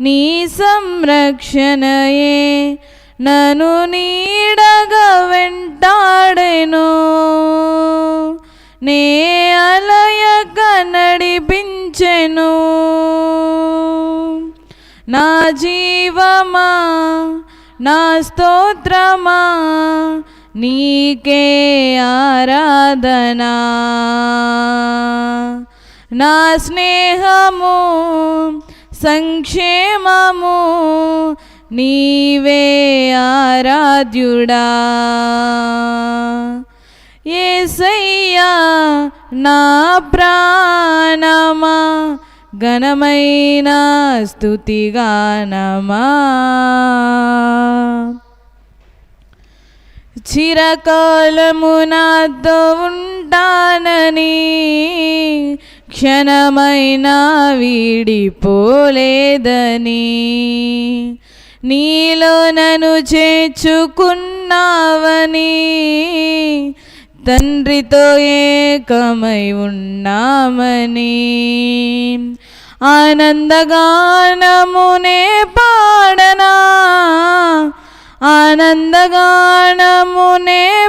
నీ సంరక్షణయే. నను నీడగా వెంటాడెను. నే అలయక నడిపించెను. నా జీవమా నా స్తోత్రమా నీకే ఆరాధనా. నా స్నేహము సంక్షేమము నీవే ఆరాధ్యుడా. ఏసయ్యా నా ప్రాణమా ఘనమైన స్థుతిగానమా. చిరకాలము నాతో ఉంటానని క్షణమైన వీడిపోలేదని. నీలో నన్ను చేర్చుకున్నావని. తండ్రితో ఏకమై ఉన్నామని. ఆనందగానమునే పాడనా. ఆనందగానమునే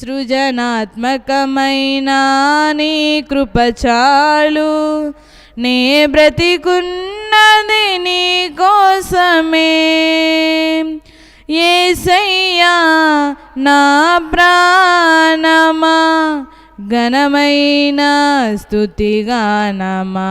సృజనాత్మకమైన నీ కృపచాలు నే బ్రతికున్నది నీ కోసమే. ఏసయ్యా నా ప్రాణమా ఘనమైన స్థుతిగానమా.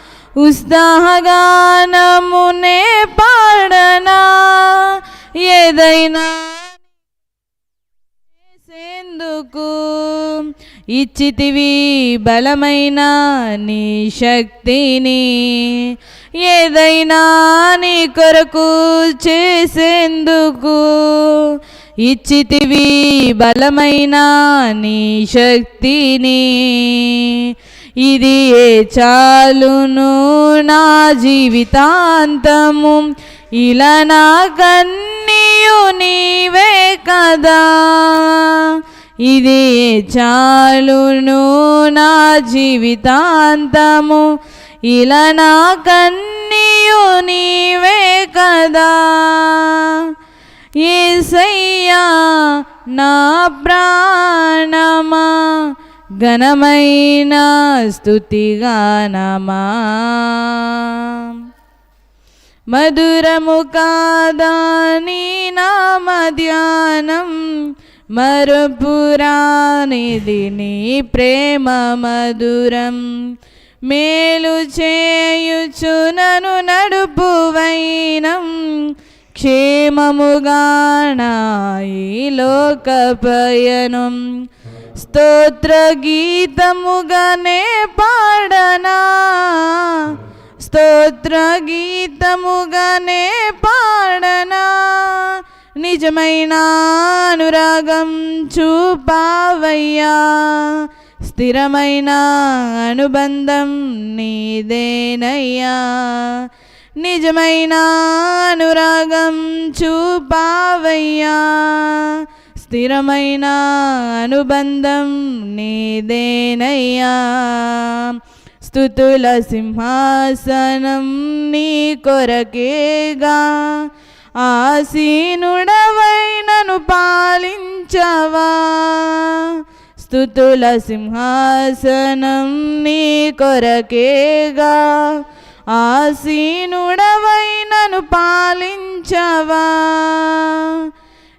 ఉత్సాహగానమునే పాడనా? ఏదైనా చేసేందుకు ఇచ్చితివి బలమైన నీ శక్తిని. ఏదైనా నీ కొరకు చేసేందుకు ఇచ్చితివి బలమైన నీ శక్తిని. ఇది ఏ చాలును నా జీవితాంతము. ఇలా నా కన్నీయు నీవే కదా. ఇది ఏ చాలును నా జీవితాంతము. ఇలా నా కన్నీయు నీవే కదా. ఏసయ్యా నా ప్రాణ ఘనమైన స్థుతిగానమా మధురము కాదాని నామ ధ్యానం మరుపురానిది నీ ప్రేమ మధురం. మేలు చేయుచు నను నడుపు వైనం. క్షేమముగా నాయి లోక పయనం స్తోత్ర గీతముగానే పాడనా? స్తోత్ర గీతముగానే పాడనా? నిజమైన అనురాగం చూపావయ్యా. స్థిరమైన అనుబంధం నీదేనయ్యా. నిజమైన అనురాగం చూపావయ్యా. స్థిరమైన అనుబంధం నీదేనయ్యా. స్థుతుల సింహాసనం నీ కొరకేగా. ఆసీనుడవైనను పాలించవా. స్థుతుల సింహాసనం నీ కొరకేగా. ఆసీనుడవైనను పాలించవా.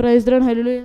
ప్రైజ్ రండి హెల్లు